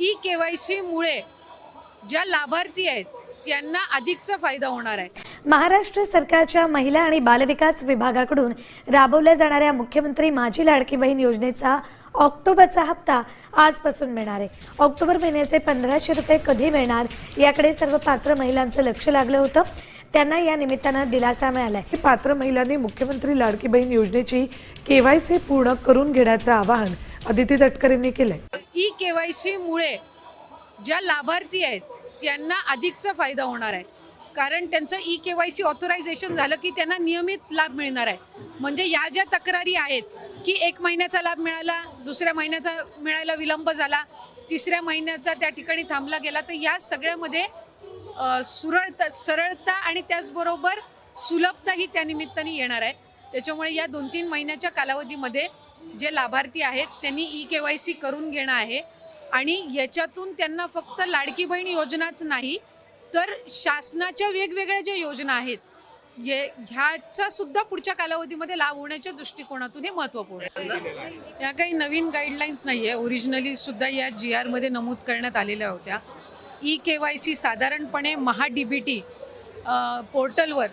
E K Y सीमुळे ज्या लाभार्थी आहेत त्यांना अधिकचा फायदा होणार आहे. महाराष्ट्र सरकारच्या महिला आणि बालविकास विभागाकडून राबवल्या जाणाऱ्या मुख्यमंत्री माझी लाडकी बहीण योजनेचा ऑक्टोबरचा हप्ता आजपासून मिळणार आहे. ऑक्टोबर महिन्याचे पंधराशे रुपये कधी मिळणार याकडे सर्व पात्र महिलांचं लक्ष लागलं होतं. त्यांना या निमित्तानं दिलासा मिळालाय हे पात्र महिलांनी मुख्यमंत्री लाडकी बहीण योजनेची केवायसी पूर्ण करून घेण्याचं आवाहन अदिती तटकरेंनी केलंय. ई के वाय सीमुळे ज्या लाभार्थी आहेत त्यांना अधिकचा फायदा होणार आहे. कारण त्यांचं E K Y C authorisation झालं की त्यांना नियमित लाभ मिळणार आहे. म्हणजे या ज्या तक्रारी आहेत की एक महिन्याचा लाभ मिळाला दुसऱ्या महिन्याचा मिळायला विलंब झाला तिसऱ्या महिन्याचा त्या ठिकाणी थांबला गेला तर या सगळ्यामध्ये सुरळता सरळता आणि त्याचबरोबर सुलभताही त्या निमित्ताने येणार आहे. त्याच्यामुळे या दोन तीन महिन्याच्या कालावधीमध्ये जे लाभार्थी आहेत त्यांनी ई के वाय सी करून घेणं आहे. आणि याच्यातून त्यांना फक्त लाडकी बहीण योजनाच नाही तर शासनाच्या वेगवेगळ्या ज्या योजना आहेत ये ह्याचा सुद्धा पुढच्या कालावधीमध्ये लाभ होण्याच्या दृष्टिकोनातून हे महत्त्वपूर्ण आहे. या काही नवीन गाईडलाईन्स नाही आहे ओरिजिनली सुद्धा या जी आरमध्ये नमूद करण्यात आलेल्या होत्या. ई के वाय सी साधारणपणे महा डी बी टी पोर्टलवर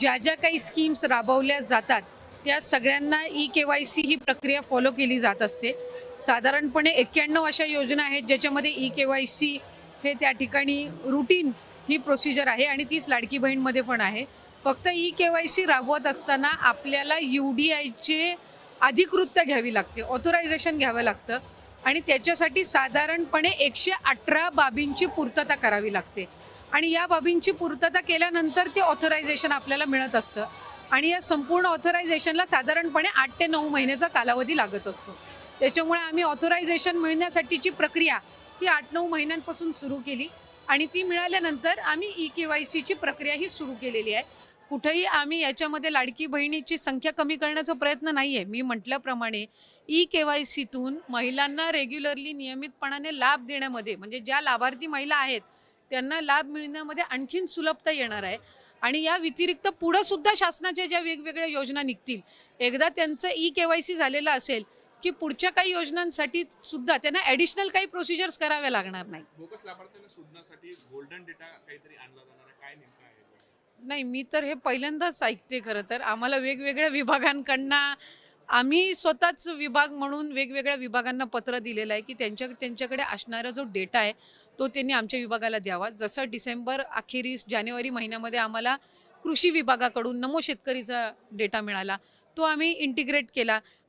ज्या ज्या काही स्कीम्स राबवल्या जातात त्या सगळ्यांना ई के वाय सी ही प्रक्रिया फॉलो केली जात असते. साधारणपणे एक्क्याण्णव अशा योजना आहेत ज्याच्यामध्ये ई के वाय सी हे त्या ठिकाणी रुटीन ही प्रोसिजर आहे आणि तीच लाडकी बहीणमध्ये पण आहे. फक्त ई के वाय सी राबवत असताना आपल्याला यू डी आयचे अधिकृतता घ्यावी लागते ऑथोरायझेशन घ्यावं लागतं आणि त्याच्यासाठी साधारणपणे एकशे अठरा बाबींची पूर्तता करावी लागते. आणि या बाबींची पूर्तता केल्यानंतर ते ऑथोरायझेशन आपल्याला मिळत असतं. आणि या संपूर्ण ऑथोरायझेशनला साधारणपणे आठ ते नऊ महिन्याचा कालावधी लागत असतो. त्याच्यामुळे आम्ही ऑथोरायझेशन मिळण्यासाठीची प्रक्रिया ही आठ नऊ महिन्यांपासून सुरू केली आणि ती मिळाल्यानंतर आम्ही ई के वाय सीची प्रक्रियाही सुरू केलेली आहे. कुठेही आम्ही याच्यामध्ये लाडकी बहिणीची संख्या कमी करण्याचा प्रयत्न नाही आहे मी म्हटल्याप्रमाणे ई के वाय सीतून महिलांना रेग्युलरली नियमितपणाने लाभ देण्यामध्ये म्हणजे ज्या लाभार्थी महिला आहेत त्यांना लाभ मिळण्यामध्ये आणखीन सुलभता येणार आहे. आणि या व्यतिरिक्त पुढं सुद्धा शासनाच्या ज्या वेगवेगळ्या योजना निघतील एकदा त्यांचं ई के वाय सी झालेलं असेल की पुढच्या काही योजनांसाठी सुद्धा त्यांना ॲडिशनल काही प्रोसिजर्स कराव्या लागणार नाही बोगस लाभार्थ्यांना शोधण्यासाठी गोल्डन डेटा काहीतरी आणला जाणार आहे. काय नेमकं आहे? नाही मी तर हे पहिल्यांदाच ऐकते खरं तर. आम्हाला वेगवेगळ्या विभागांकडनं आम्ही स्वतःच विभाग म्हणून वेगवेगळ्या विभागांना पत्र दिलेलं आहे की त्यांच्या त्यांच्याकडे असणारा जो डेटा आहे तो त्यांनी आमच्या विभागाला द्यावा. जसं डिसेंबर अखेरीस जानेवारी महिन्यामध्ये आम्हाला कृषी विभागाकडून नमो शेतकरीचा डेटा मिळाला तो आम्ही इंटिग्रेट केला.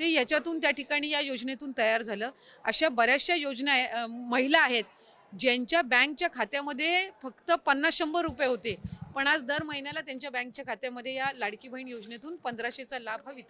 ते याच्यातून त्या ठिकाणी या योजनेतून तयार झालं. अशा बऱ्याचशा योजना महिला आहेत ज्यांच्या बँकच्या खात्यामध्ये फक्त पन्नास शंभर रुपये होते. पण आज दर महिन्याला त्यांच्या बँकच्या खात्यामध्ये या लाडकी बहीण योजनेतून पंधराशेचा लाभ हा वितरित